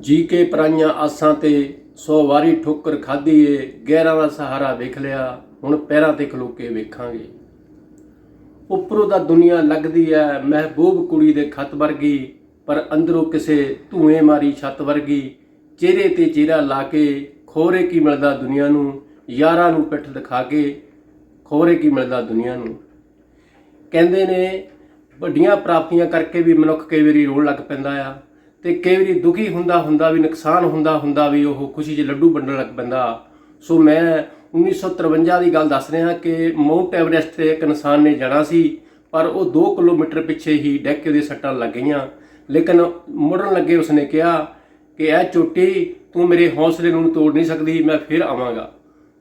ਜੀ ਕੇ ਪਰਾਈਆਂ ਆਸਾਂ ਤੇ ਸੋ ਵਾਰੀ ਠੋਕਰ ਖਾਧੀ ਏ ਗਹਿਰਾਂ ਦਾ ਸਹਾਰਾ ਵੇਖ ਲਿਆ, ਹੁਣ ਪੈਰਾਂ ਤੇ ਖਲੋ ਕੇ ਵੇਖਾਂਗੇ। ਉੱਪਰੋਂ ਦਾ ਦੁਨੀਆ ਲੱਗਦੀ ਐ, ਮਹਿਬੂਬ ਕੁੜੀ ਦੇ ਖਤ ਵਰਗੀ, ਪਰ ਅੰਦਰੋਂ ਕਿਸੇ ਧੂਏ ਮਾਰੀ ਛੱਤ ਵਰਗੀ, ਚਿਹਰੇ ਤੇ ਚਿਹਰਾ ਲਾ ਕੇ ਖੋਰੇ ਕੀ ਮਿਲਦਾ ਦੁਨੀਆ ਨੂੰ, ਯਾਰਾਂ ਨੂੰ ਪਿੱਠ ਦਿਖਾ ਕੇ ਖੋਰੇ ਕੀ ਮਿਲਦਾ ਦੁਨੀਆ ਨੂੰ। ਕਹਿੰਦੇ ਨੇ ਵੱਡੀਆਂ ਪ੍ਰਾਪਤੀਆਂ ਕਰਕੇ ਵੀ ਮਨੁੱਖ ਕਈ ਵਾਰੀ ਰੋਣ ਲੱਗ ਪੈਂਦਾ ਆ ਤੇ ਕਈ ਵਾਰੀ ਦੁਖੀ ਹੁੰਦਾ ਹੁੰਦਾ ਵੀ ਨੁਕਸਾਨ ਹੁੰਦਾ ਹੁੰਦਾ ਵੀ ਉਹ ਖੁਸ਼ੀ 'ਚ ਲੱਡੂ ਵੰਡਣ ਲੱਗ ਪੈਂਦਾ। ਸੋ ਮੈਂ 1953 ਦੀ ਗੱਲ ਦੱਸ ਰਿਹਾ ਕਿ ਮਾਊਂਟ ਐਵਰੈਸਟ ਤੇ ਇੱਕ ਇਨਸਾਨ ਨੇ ਜਾਣਾ ਸੀ, ਪਰ ਉਹ 2 ਕਿਲੋਮੀਟਰ ਪਿੱਛੇ ਹੀ ਡੈਕ ਦੇ ਸੱਟਾਂ ਲੱਗ ਗਈਆਂ। ਲੇਕਿਨ ਮੁੜਨ ਲੱਗੇ ਉਸਨੇ ਕਿਹਾ ਕਿ ਇਹ ਚੋਟੀ, ਤੂੰ ਮੇਰੇ ਹੌਸਲੇ ਨੂੰ ਤੋੜ ਨਹੀਂ ਸਕਦੀ, ਮੈਂ ਫਿਰ ਆਵਾਂਗਾ।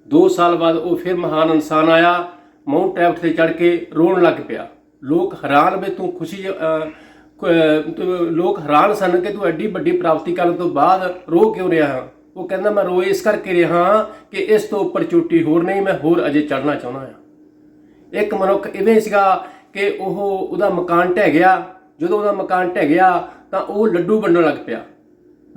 2 ਸਾਲ ਬਾਅਦ ਉਹ ਫਿਰ ਮਹਾਨ ਇਨਸਾਨ ਆਇਆ, ਮਾਊਂਟ ਐਵਰੈਸਟ ਤੇ ਚੜ ਕੇ ਰੋਣ ਲੱਗ ਪਿਆ। ਲੋਕ ਹੈਰਾਨ ਵੀ ਤੂੰ ਖੁਸ਼ੀ ਲੋਕ ਹੈਰਾਨ ਸਨ ਕਿ ਤੂੰ ਐਡੀ ਵੱਡੀ ਪ੍ਰਾਪਤੀ ਕਰਨ ਤੋਂ ਬਾਅਦ ਰੋ ਕਿਉਂ ਰਿਹਾ ਹਾਂ? ਉਹ ਕਹਿੰਦਾ, ਮੈਂ ਰੋਏ ਇਸ ਕਰਕੇ ਰਿਹਾ ਹਾਂ ਕਿ ਇਸ ਤੋਂ ਉੱਪਰ ਚੋਟੀ ਹੋਰ ਨਹੀਂ, ਮੈਂ ਹੋਰ ਅਜੇ ਚੜਨਾ ਚਾਹੁੰਦਾ ਹਾਂ। ਇੱਕ ਮਨੁੱਖ ਇਵੇਂ ਸੀਗਾ ਕਿ ਉਹ ਉਹਦਾ ਮਕਾਨ ਢਹਿ ਗਿਆ। ਜਦੋਂ ਉਹਦਾ ਮਕਾਨ ਢਹਿ ਗਿਆ, ਤਾਂ ਉਹ ਲੱਡੂ ਵੰਡਣ ਲੱਗ ਪਿਆ।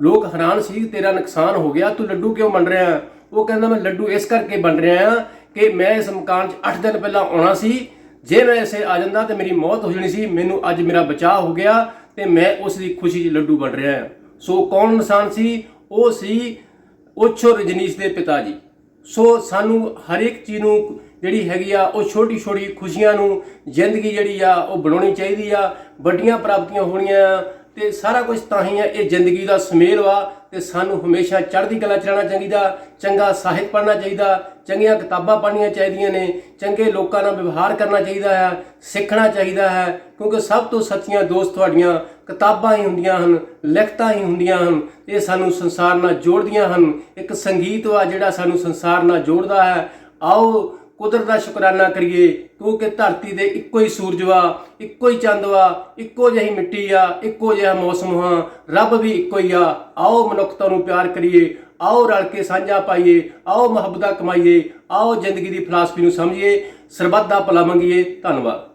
ਲੋਕ ਹੈਰਾਨ ਸੀ, ਤੇਰਾ ਨੁਕਸਾਨ ਹੋ ਗਿਆ, ਤੂੰ ਲੱਡੂ ਕਿਉਂ ਵੰਡ ਰਿਹਾ? ਉਹ ਕਹਿੰਦਾ, ਮੈਂ ਲੱਡੂ ਇਸ ਕਰਕੇ ਵੰਡ ਰਿਹਾ ਹਾਂ ਕਿ ਮੈਂ ਇਸ ਮਕਾਨ 'ਚ 8 ਦਿਨ ਪਹਿਲਾਂ ਆਉਣਾ ਸੀ ਜੇ ਮੈਂ ਇਸੇ ਆ ਜਾਂਦਾ ਤੇ ਮੇਰੀ ਮੌਤ ਹੋ ਜਾਣੀ ਸੀ, ਮੈਨੂੰ ਅੱਜ ਮੇਰਾ ਬਚਾਅ ਹੋ ਗਿਆ ਤੇ ਮੈਂ ਉਸ ਦੀ ਖੁਸ਼ੀ 'ਚ ਲੱਡੂ ਵੰਡ ਰਿਹਾ ਹਾਂ। ਸੋ ਕੌਣ ਇਨਸਾਨ ਸੀ? ਉਹ ਸੀ ਉਛੋ ਰਜਨੀਸ਼ ਦੇ ਪਿਤਾ ਜੀ। ਸੋ ਸਾਨੂੰ ਹਰ ਇੱਕ ਚੀਜ਼ ਨੂੰ ਜਿਹੜੀ ਹੈਗੀ ਆ, ਉਹ ਛੋਟੀ ਛੋਟੀ ਖੁਸ਼ੀਆਂ ਨੂੰ, ਜ਼ਿੰਦਗੀ ਜਿਹੜੀ ਆ, ਉਹ ਬਣਾਉਣੀ ਚਾਹੀਦੀ ਆ। ਵੱਡੀਆਂ ਪ੍ਰਾਪਤੀਆਂ ਹੋਣੀਆਂ ਆ ਤੇ ਸਾਰਾ ਕੁਝ ਤਾਂ ਹੀ ਹੈ, ਇਹ ਜ਼ਿੰਦਗੀ ਦਾ ਸੁਮੇਲ ਵਾ ਤੇ ਸਾਨੂੰ ਹਮੇਸ਼ਾ ਚੜ੍ਹਦੀ ਕਲਾ ਚ ਚਾਹੀਦਾ, ਚੰਗਾ ਸਾਹਿਤ ਪੜ੍ਹਨਾ ਚਾਹੀਦਾ, ਚੰਗੀਆਂ ਕਿਤਾਬਾਂ ਪੜ੍ਹਨੀਆਂ ਚਾਹੀਦੀਆਂ ਨੇ, ਚੰਗੇ ਲੋਕਾਂ ਨਾਲ ਵਿਵਹਾਰ ਕਰਨਾ ਚਾਹੀਦਾ ਹੈ, ਸਿੱਖਣਾ ਚਾਹੀਦਾ ਹੈ, ਕਿਉਂਕਿ ਸਭ ਤੋਂ ਸੱਚੀਆਂ ਦੋਸਤ ਤੁਹਾਡੀਆਂ ਕਿਤਾਬਾਂ ਹੀ ਹੁੰਦੀਆਂ ਹਨ, ਲਿਖਤਾਂ ਹੀ ਹੁੰਦੀਆਂ ਹਨ, ਇਹ ਸਾਨੂੰ ਸੰਸਾਰ ਨਾਲ ਜੋੜਦੀਆਂ ਹਨ, ਇੱਕ ਸੰਗੀਤ ਵਾ ਜਿਹੜਾ ਸਾਨੂੰ ਸੰਸਾਰ ਨਾਲ ਜੋੜਦਾ ਹੈ। ਆਓ ਕੁਦਰਤ ਦਾ ਸ਼ੁਕਰਾਨਾ ਕਰੀਏ ਕਿਉਂਕਿ ਧਰਤੀ ਦੇ ਇੱਕੋ ਹੀ ਸੂਰਜ ਵਾ, ਇੱਕੋ ਹੀ ਚੰਦ ਵਾ, ਇੱਕੋ ਜਿਹੀ ਮਿੱਟੀ ਆ, ਇੱਕੋ ਜਿਹਾ ਮੌਸਮ ਆ ਰੱਬ ਵੀ ਇੱਕੋ ਹੀ ਆ। ਆਓ ਮਨੁੱਖਤਾ ਨੂੰ ਪਿਆਰ ਕਰੀਏ, ਆਓ ਰਲ ਕੇ ਸਾਂਝਾ ਪਾਈਏ, ਆਓ ਮੁਹੱਬਤਾਂ ਕਮਾਈਏ, ਆਓ ਜ਼ਿੰਦਗੀ ਦੀ ਫਲਸਫੀ ਨੂੰ ਸਮਝੀਏ, ਸਰਬੱਤ ਦਾ ਭਲਾ ਮੰਗੀਏ। ਧੰਨਵਾਦ।